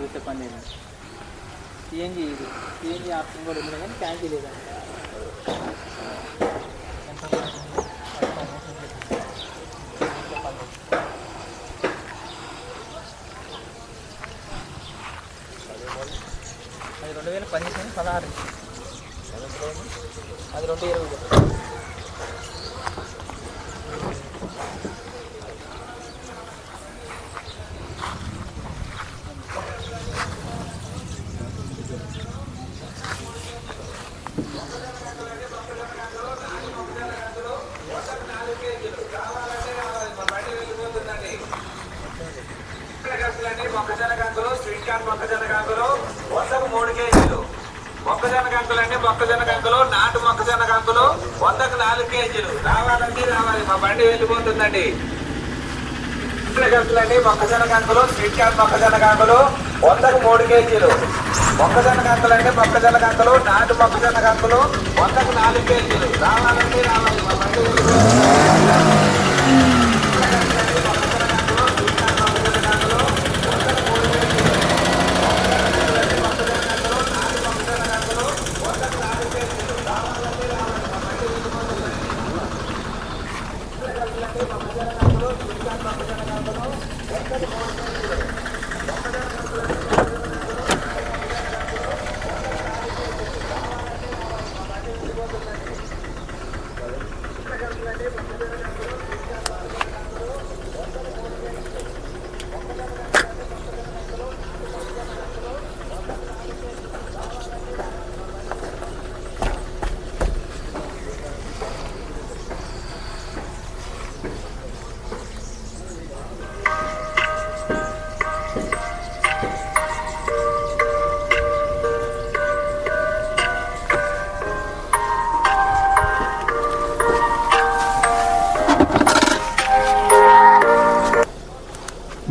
చూస్తే పని లేదు సిఎన్జి ఇది సిఎన్జి ఆప్షన్ కూడా ఉంది కానీ ట్యాంక్ లేదండి అది రెండు వేల పదిహేను పదహారు అది రెండు ఇరవై మొక్కజొన్న కంకులు స్వీట్ కార్న్ మొక్కజొన్న కంకులు వందకు మూడు కేజీలు. మొక్కజొన్న అండి మొక్కజొన్న కంకులు నాటు మొక్కజొన్న కంకులు వందకు నాలుగు కేజీలు. రావాలండి రావాలి. మా బండి వెళ్ళిపోతుందండి. కంకులన్నీ మొక్కజొన్న కంకులు స్వీట్ కార్న్ మొక్కజొన్న కంకులు వందకు మూడు కేజీలు. మొక్కజొన్న అండి మొక్కజొన్న కంకులు నాటు మొక్కజొన్న కంకులు వందకు నాలుగు కేజీలు. రావాలండి రావాలి. మా బండి వెళ్ళిపోతుంది.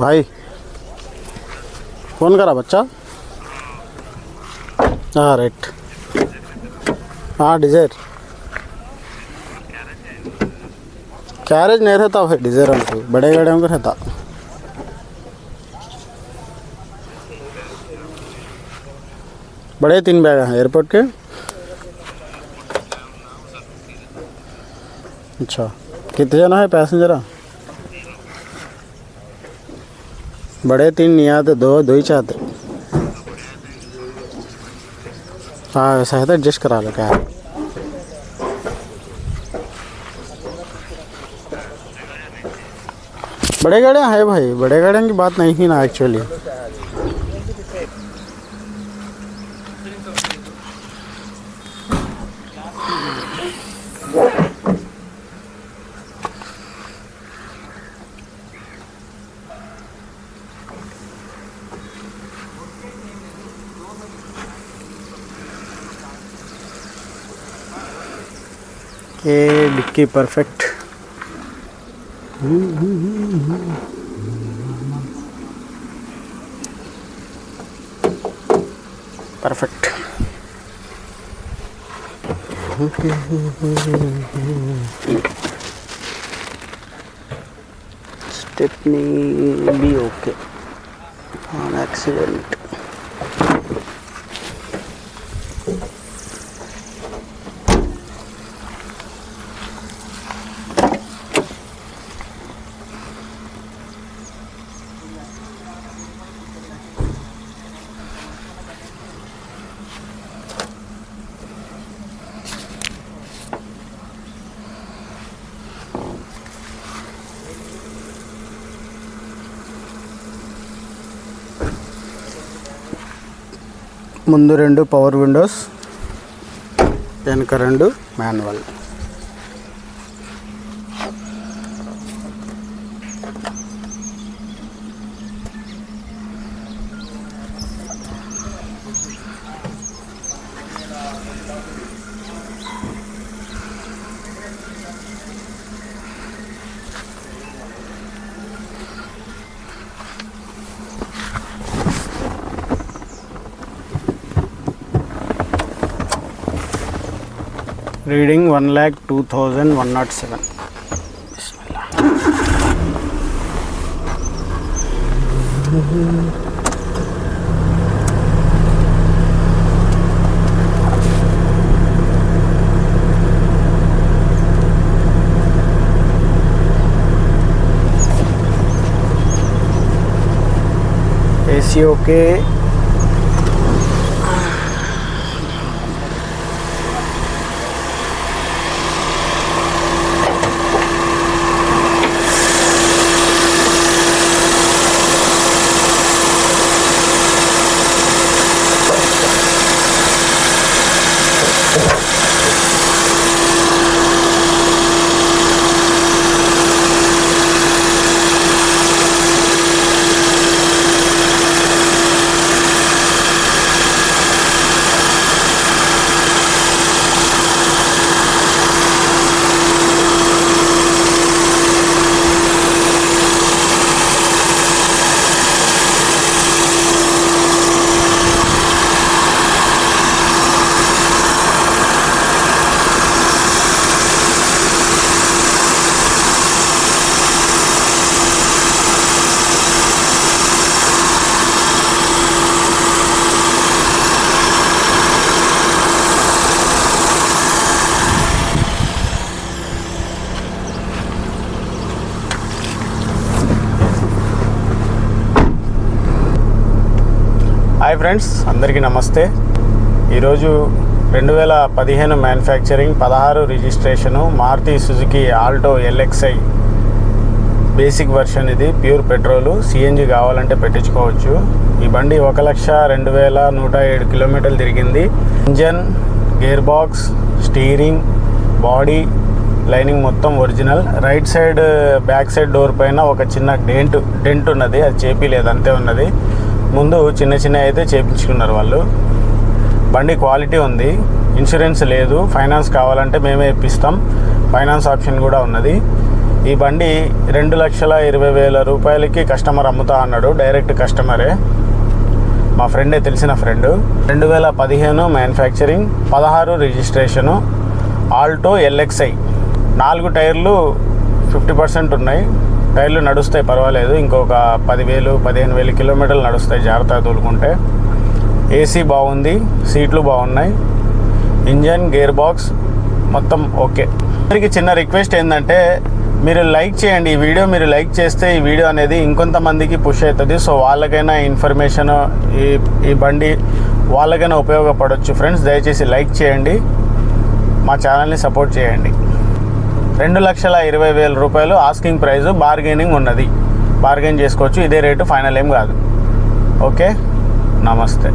भाई, फ़ोन करा बच्चा। हाँ राइट हाँ डिज़ायर कैरेज नहीं रहता भाई डिज़ायर हमको बड़े गाड़ियों का रहता। बड़े तीन बैग हैं एयरपोर्ट के। अच्छा कितने जना है पैसेंजर? बड़े तीन नहीं दो दो ही चाहते हाँ है तो एडजस्ट करा लो क्या है बड़े गाड़ियाँ है भाई, बड़े गाड़ियों की बात नहीं थी ना एक्चुअली ये डिक्की परफेक्ट। परफेक्ट। स्टेपनी भी ओके। ऑन एक्सीडेंट ముందు రెండు పవర్ విండోస్ వెనుక రెండు manual. Reading one lakh two thousand one naught seven ए एसीओ के ఫ్రెండ్స్ అందరికీ నమస్తే. ఈరోజు రెండు వేల పదిహేను మ్యానుఫ్యాక్చరింగ్ పదహారు registration Maruti Suzuki Alto LXI basic version ఇది ప్యూర్ పెట్రోలు సిఎన్జి కావాలంటే పెట్టించుకోవచ్చు. ఈ బండి ఒక లక్ష రెండు వేల నూట ఏడు కిలోమీటర్లు తిరిగింది. Engine gear box steering body lining మొత్తం original. Right side back side door పైన ఒక చిన్న డెంట్ డెంట్ ఉన్నది అది చేపి అంతే ఉన్నది. ముందు చిన్న చిన్న అయితే చేయించుకున్నారు వాళ్ళు. బండి క్వాలిటీ ఉంది. ఇన్సూరెన్స్ లేదు. ఫైనాన్స్ కావాలంటే మేమే ఇప్పిస్తాం. ఫైనాన్స్ ఆప్షన్ కూడా ఉన్నది. ఈ బండి రెండు లక్షల ఇరవై వేల రూపాయలకి కస్టమర్ అమ్ముతా అన్నాడు. డైరెక్ట్ కస్టమరే. మా ఫ్రెండే తెలిసిన ఫ్రెండ్. రెండు వేల పదిహేను మ్యానుఫ్యాక్చరింగ్ పదహారు రిజిస్ట్రేషను ఆల్టో ఎల్ఎక్స్ఐ నాలుగు టైర్లు ఫిఫ్టీ పర్సెంట్ ఉన్నాయి. టైర్లు నడుస్తాయి పర్వాలేదు. ఇంకొక పదివేలు పదిహేను వేలు కిలోమీటర్లు నడుస్తాయి జాగ్రత్తగా తోలుకుంటే. ఏసీ బాగుంది సీట్లు బాగున్నాయి. ఇంజన్ గేర్ బాక్స్ మొత్తం ఓకే. అందరికి చిన్న రిక్వెస్ట్ ఏంటంటే మీరు లైక్ చేయండి. ఈ వీడియో మీరు లైక్ చేస్తే ఈ వీడియో అనేది ఇంకొంతమందికి పుష్ అవుతుంది. సో వాళ్ళకైనా ఇన్ఫర్మేషన్ ఈ ఈ బండి వాళ్ళకైనా ఉపయోగపడవచ్చు ఫ్రెండ్స్ దయచేసి లైక్ చేయండి. మా ఛానల్ని సపోర్ట్ చేయండి. రెండు లక్షల ఇరవై వేల రూపాయలు ఆస్కింగ్ ప్రైస్ బార్గెనింగ్ ఉన్నది. బార్గెన్ చేసుకోవచ్చు ఇదే రేటు ఫైనల్ ఏం కాదు. ఓకే నమస్తే.